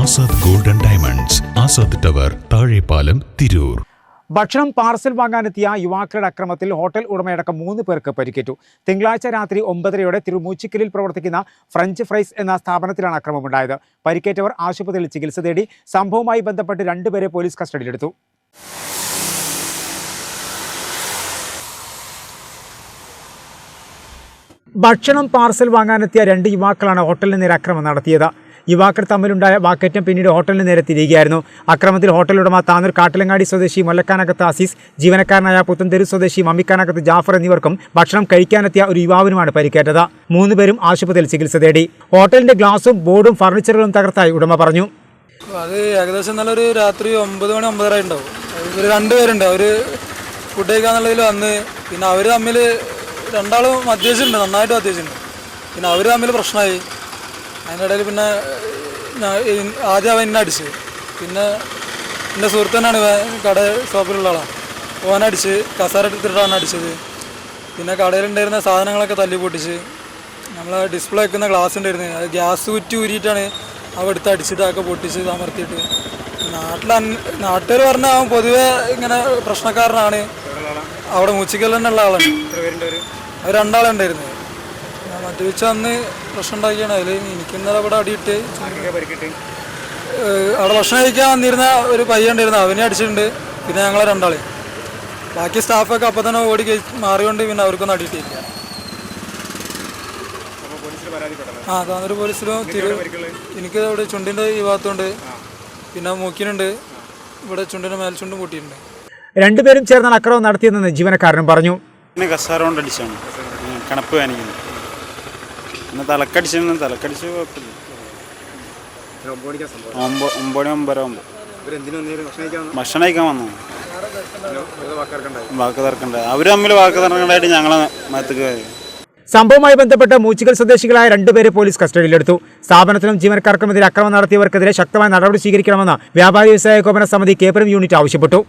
Azad golden diamonds Azad tower Thazhepalam Tirur. ഭക്ഷണം parcel വാങ്ങാനെത്തിയ യുവാക്കളുടെ അക്രമത്തിൽ ഹോട്ടൽ ഉടമയടക്കം മൂന്ന് പേർക്ക് പരിക്കേറ്റു. തിങ്കളാഴ്ച രാത്രി ഒമ്പതരയോടെ തിരുമൂച്ചിക്കലിൽ പ്രവർത്തിക്കുന്ന ഫ്രഞ്ച് ഫ്രൈസ് എന്ന സ്ഥാപനത്തിലാണ് അക്രമമുണ്ടായത്. പരിക്കേറ്റവർ ആശുപത്രിയിൽ ചികിത്സ തേടി സംഭവവുമായി ബന്ധപ്പെട്ട് രണ്ടുപേരെ പോലീസ് കസ്റ്റഡിയിലെടുത്തു. ഭക്ഷണം പാർസൽ വാങ്ങാനെത്തിയ രണ്ട് യുവാക്കളാണ് ഹോട്ടലിന് നേരെ അക്രമം നടത്തിയത്. യുവാക്കൾ തമ്മിലുണ്ടായ വാക്കേറ്റം പിന്നീട് ഹോട്ടലിന് നേരെ തിരികെയായിരുന്നു അക്രമത്തിൽ ഹോട്ടൽ ഉടമ താനൂർ കാട്ടിലങ്ങാടി സ്വദേശി മൊല്ലക്കാനകത്ത് അസീസ് ജീവനക്കാരനായ പുത്തൻതെരു സ്വദേശി മമ്മിക്കാനകത്ത് ജാഫർ എന്നിവർക്കും ഭക്ഷണം കഴിക്കാനെത്തിയ ഒരു യുവാവിനുമാണ് പരിക്കേറ്റത്. മൂന്നുപേരും ആശുപത്രിയിൽ ചികിത്സ തേടി. ഹോട്ടലിന്റെ ഗ്ലാസും ബോർഡും ഫർണിച്ചറുകളും തകർത്തായി ഉടമ പറഞ്ഞു. അത് ഏകദേശം നല്ലൊരു രാത്രി ഒമ്പത് മണി ഒമ്പതര ഉണ്ടാവും. ഒരു രണ്ടുപേരുണ്ട് അവർ ഫുഡ് കഴിക്കാന്നുള്ളതിൽ വന്ന് പിന്നെ അവർ തമ്മിൽ രണ്ടാളും അത്യാവശ്യമുണ്ട്. നന്നായിട്ടും അത്യാവശ്യമുണ്ട്. പിന്നെ അവർ തമ്മിൽ പ്രശ്നമായി. അതിന്റെ ഇടയിൽ പിന്നെ ആദ്യം അവൻ എന്നെ അടിച്ച്. പിന്നെ എന്റെ സുഹൃത്തനാണ് കട ഷോപ്പിലുള്ള ആളാണ് ഓനടിച്ച് കസാര എടുത്തിട്ടാണ് അടിച്ചത്. പിന്നെ കടയിലുണ്ടായിരുന്ന സാധനങ്ങളൊക്കെ തല്ലി പൊട്ടിച്ച് നമ്മൾ ഡിസ്പ്ലേ വെക്കുന്ന ഗ്ലാസ് ഉണ്ടായിരുന്നു. അത് ഗ്യാസ് കുറ്റി ഊരിയിട്ടാണ് അവ എടുത്ത് അടിച്ചിട്ടൊക്കെ പൊട്ടിച്ച് അമർത്തിയിട്ട്. നാട്ടിൽ നാട്ടുകാർ പറഞ്ഞാൽ അവൻ പൊതുവേ ഇങ്ങനെ പ്രശ്നക്കാരനാണ്. അവിടെ മൂച്ചിക്കൽ തന്നെ ഉള്ള ആളാണ് അവർ രണ്ടാളുണ്ടായിരുന്നു. മറ്റു വെച്ച് അന്ന് പ്രശ്നം ഉണ്ടാക്കിയാണ്. അതിൽ എനിക്ക് ഇന്നലെ അവിടെ അടിയിട്ട് അവിടെ ഭക്ഷണം കഴിക്കാൻ വന്നിരുന്ന ഒരു പയ്യൻ ഉണ്ടായിരുന്നു. അവനെ അടിച്ചിട്ടുണ്ട്. പിന്നെ ഞങ്ങളെ രണ്ടാളെ. ബാക്കി സ്റ്റാഫൊക്കെ അപ്പം തന്നെ ഓടി മാറിയോണ്ട് പിന്നെ അവർക്കൊന്നും അടിയിട്ടില്ല. ആ താന്നൂർ പോലീസിലും തിരു എനിക്ക് അവിടെ ചുണ്ടിന്റെ ഈ ഭാഗത്തുണ്ട്. പിന്നെ മൂക്കിനുണ്ട്. ഇവിടെ ചുണ്ടിന്റെ മേൽചുണ്ടും കൂട്ടിയിട്ടുണ്ട്. രണ്ടുപേരും ചേർന്നാണ് അക്രമം നടത്തിയതെന്ന് ജീവനക്കാരനും പറഞ്ഞു. കസാറോണ്ട് കസാര കൊണ്ട് അടിച്ചാണ്. കണപ്പ് കാണിക്കുന്നത് പിന്നെ തലക്കടിച്ചു തലക്കടിച്ച് കുഴപ്പമില്ല. ഒമ്പ- ഒമ്പത് ഒമ്പര ഒമ്പത് ഭക്ഷണം കഴിക്കാൻ വന്നു? വാക്ക് തർക്കണ്ട അവർ തമ്മിൽ വാക്ക് തർക്കണ്ടായിട്ട് ഞങ്ങളെ മരത്തേക്ക്. സംഭവവുമായി ബന്ധപ്പെട്ട് മൂച്ചിക്കൽ സ്വദേശികളായ രണ്ടുപേരെ പോലീസ് കസ്റ്റഡിയിലെടുത്തു. സ്ഥാപനത്തിനും ജീവനക്കാർക്കുമെതിരെ അക്രമം നടത്തിയവർക്കെതിരെ ശക്തമായ നടപടി സ്വീകരിക്കണമെന്ന് വ്യാപാരി വ്യവസായ ഏകോപന സമിതി കേപ്പുരം യൂണിറ്റ് ആവശ്യപ്പെട്ടു.